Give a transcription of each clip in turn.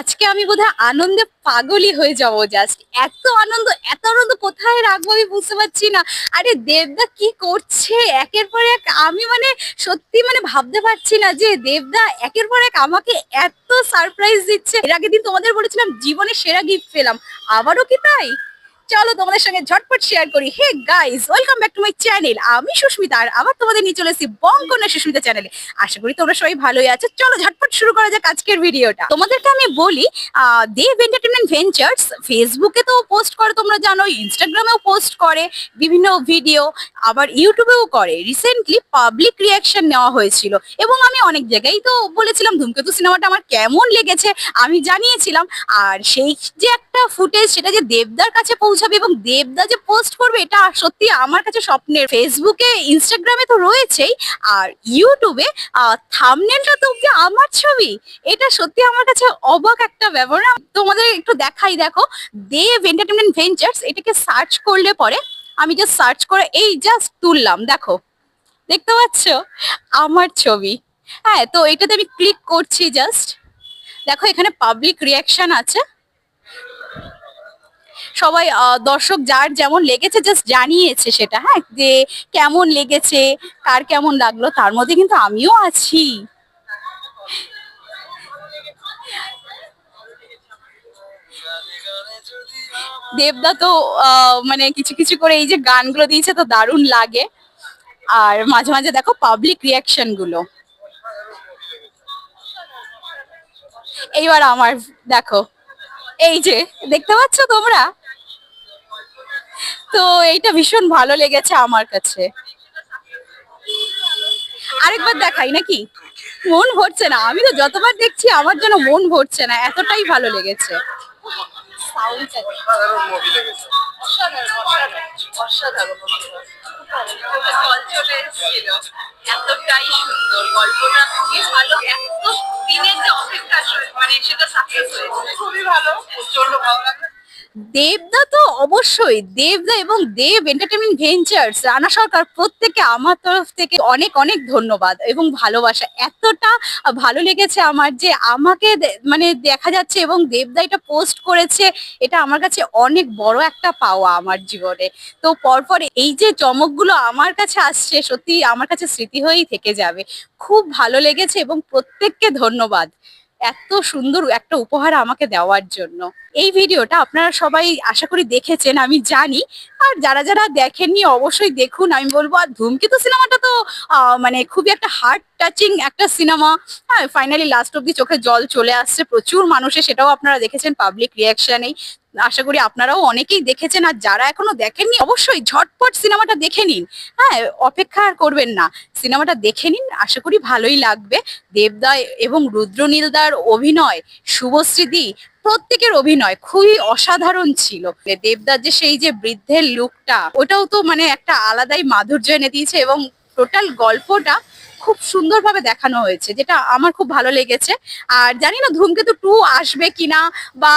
আজকে আমি বোধহয় আনন্দে পাগলই হয়ে যাব জাস্ট এত আনন্দ এত আনন্দ কোথায় রাখব আমি বুঝতে পারছি না। আরে দেবদা কি করছে? একের পর এক আমি মানে সত্যি মানে ভাবতে পারছি না যে দেবদা একের পর এক আমাকে এত সারপ্রাইজ দিচ্ছে। এর আগের দিন তোমাদের বলেছিলাম জীবনে সেরা গিফট পেলাম। আবারও কি তাই? চলো তোমাদের সঙ্গে ঝটপট শেয়ার করি। Hey guys welcome back to my channel আমি সুস্মিতা আর আবার তোমাদের নিয়ে চলে বঙ্কনা সুস্মিতা চ্যানেলে আশা করি তোমরা সবাই ভালোই আছো। চলো ঝটপট শুরু করা যাক আজকের ভিডিওটা। তোমাদেরকে আমি বলি দেব এন্টারটেনমেন্ট ভেঞ্চার্স ফেসবুকে তো পোস্ট করে, তোমরা জানো ইনস্টাগ্রামেও পোস্ট করে, বিভিন্ন ভিডিও আবার ইউটিউবেও করে। রিসেন্টলি পাবলিক রিয়াকশন নেওয়া হয়েছিল। এবং আমি অনেক জায়গায় তো বলেছিলাম, ধূমকেতু সিনেমাটা আমার কেমন লেগেছে, আমি জানিয়েছিলাম। আর সেই যে একটা ফুটেজ সেটা যে দেবদার কাছে পৌঁছাবে এবং দেবদা যে পোস্ট করবে, এটা সত্যি আমার কাছে স্বপ্নের। ফেসবুকে ইনস্টাগ্রামে তো রয়েছেই, আর ইউটিউবে থামনেলটা তো আমার ছবি। এটা সত্যি আমার কাছে অবাক একটা না তোমাদের একটু দেখাই, দেখো দেব এন্টারটেনমেন্ট ভেঞ্চার্স এটাকে সার্চ করলে পরে আমি জাস্ট সার্চ করে, এই জাস্ট তুললাম, দেখো। দেখতে পাচ্ছ? আমার ছবি। হ্যাঁ তো এটাতে আমি ক্লিক করছি জাস্ট দেখো, এখানে পাবলিক রিয়াকশন আছে। সবাই দর্শক যার যেমন লেগেছে জাস্ট জানিয়েছে সেটা হ্যাঁ? যে কেমন লেগেছে, কার কেমন লাগল, তার মধ্যে কিন্তু আমিও আছি। দেবদা তো মানে কিছু কিছু করে এই যে গানগুলো দিয়েছে তো দারুণ লাগে। আর মাঝে মাঝে দেখো পাবলিক রিয়াকশনগুলো। এইবার আমার, দেখো, এই যে, দেখতে পাচ্ছ তোমরা? তো এইটা ভীষণ ভালো লেগেছে আমার কাছে আরেকবার দেখাই নাকি মন ভরছে না আমি তো যতবার দেখছি আমার যেন মন ভরছে না এতটাই ভালো লেগেছে অপেক্ষা মানে সেটা সাকসেস হয়েছে খুবই ভালো প্রচণ্ড ভালো লাগল দেবদা তো অবশ্যই, দেবদা এবং দেব এন্টারটেনমেন্ট ভেঞ্চার্স রানা সরকার প্রত্যেকে আমার তরফ থেকে অনেক অনেক ধন্যবাদ এবং ভালোবাসা। এতটা ভালো লেগেছে আমার যে আমাকে মানে দেখা যাচ্ছে এবং দেবদা এটা পোস্ট করেছে, এটা আমার কাছে অনেক বড় একটা পাওয়া আমার জীবনে। তো পরপর এই যে চমকগুলো আমার কাছে আসছে সত্যি আমার কাছে স্মৃতি হয়েই থেকে যাবে। খুব ভালো লেগেছে এবং প্রত্যেককে ধন্যবাদ। এত সুন্দর একটা উপহার আমাকে দেওয়ার জন্য। এই ভিডিওটা আপনারা সবাই আশা করি দেখেছেন, আমি জানি। আর যারা যারা দেখেননি অবশ্যই দেখুন। আমি বলব, আর ধূমকেতু সিনেমাটা তো মানে খুবই একটা হার্ট টাচিং একটা সিনেমা। হ্যাঁ ফাইনালি লাস্ট অব্দি চোখে জল চলে আসছে প্রচুর মানুষে সেটাও আপনারা দেখেছেন পাবলিক রিয়াকশনেই আশা করি আপনারাও অনেকেই দেখেছেন আর যারা এখনও দেখেননি, অবশ্যই ঝটপট সিনেমাটা দেখে নিন। হ্যাঁ অপেক্ষা আর করবেন না। সিনেমাটা দেখে নিন, আশা করি ভালোই লাগবে। দেবদা এবং রুদ্রনীলদার অভিনয় শুভশ্রীদি প্রত্যেকের অভিনয় খুবই অসাধারণ ছিল। দেবদার যে সেই যে বৃদ্ধের লুকটা ওটাও তো মানে একটা আলাদাই মাধুর্য এনে দিয়েছে এবং টোটাল গল্পটা খুব সুন্দরভাবে দেখানো হয়েছে, যেটা আমার খুব ভালো লেগেছে। আর জানি না ধূমকেতু টু আসবে কিনা বা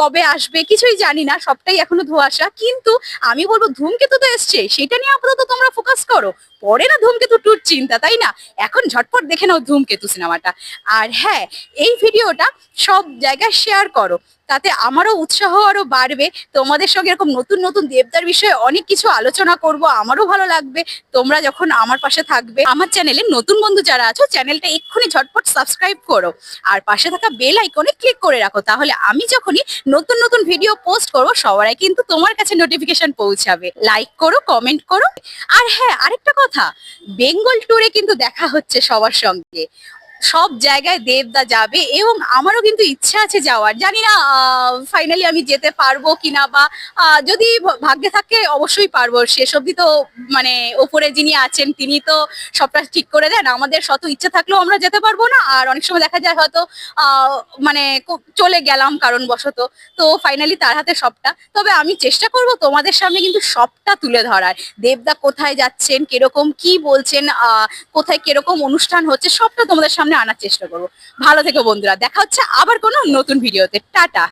কবে আসবে কিছুই জানি না, সবটাই এখনও ধোয়াশা। কিন্তু আমি বলব ধূমকেতু তো এসছে, সেটা নিয়ে আপাতত তোমরা ফোকাস করো। পরে না ধূমকেতু টুর চিন্তা, তাই না? এখন ঝটপট দেখে নাও ধূমকেতু সিনেমাটা আর হ্যাঁ এই ভিডিওটা সব জায়গায় শেয়ার করো। তাতে আমারও উৎসাহ আরও বাড়বে। তোমাদের সঙ্গে এরকম নতুন নতুন দেবদার বিষয়ে অনেক কিছু আলোচনা করব, আমারও ভালো লাগবে। তোমরা যখন আমার পাশে থাকবে, আমার চ্যানেলে নতুন বন্ধু যারা আছো, চ্যানেলটা এক্ষুনি ঝটপট সাবস্ক্রাইব করো। আর পাশে থাকা বেল আইকনে ক্লিক করে রাখো, তাহলে আমি যখনই নতুন নতুন ভিডিও পোস্ট করব সবাই কিন্তু তোমার কাছে নোটিফিকেশন পৌঁছাবে। লাইক করো, কমেন্ট করো। আর হ্যাঁ আরেকটা কথা, বেঙ্গল ট্যুরে কিন্তু দেখা হচ্ছে সবার সঙ্গে। সব জায়গায় দেবদা যাবে এবং আমারও কিন্তু ইচ্ছা আছে যাওয়ার। জানি না ফাইনালি আমি যেতে পারব কিনা বা যদি ভাগ্যে থাকে অবশ্যই পারব। শেষ অবধি তো মানে ওপরে যিনি আছেন তিনি তো সবটা ঠিক করে দেন। আমাদের শত ইচ্ছা থাকলেও আমরা যেতে পারব না। আর অনেক সময় দেখা যায় হয়তো মানে চলে গেলাম কারণ বশত তো ফাইনালি তার হাতে সবটা। তবে আমি চেষ্টা করব তোমাদের সামনে কিন্তু সবটা তুলে ধরার। দেবদা কোথায় যাচ্ছেন, কীরকম কি বলছেন কোথায় কীরকম অনুষ্ঠান হচ্ছে, সবটা তোমাদের সামনে আনার চেষ্টা করব। ভালো থেকো বন্ধুরা দেখা হচ্ছে আবার কোনো নতুন ভিডিওতে টাটা।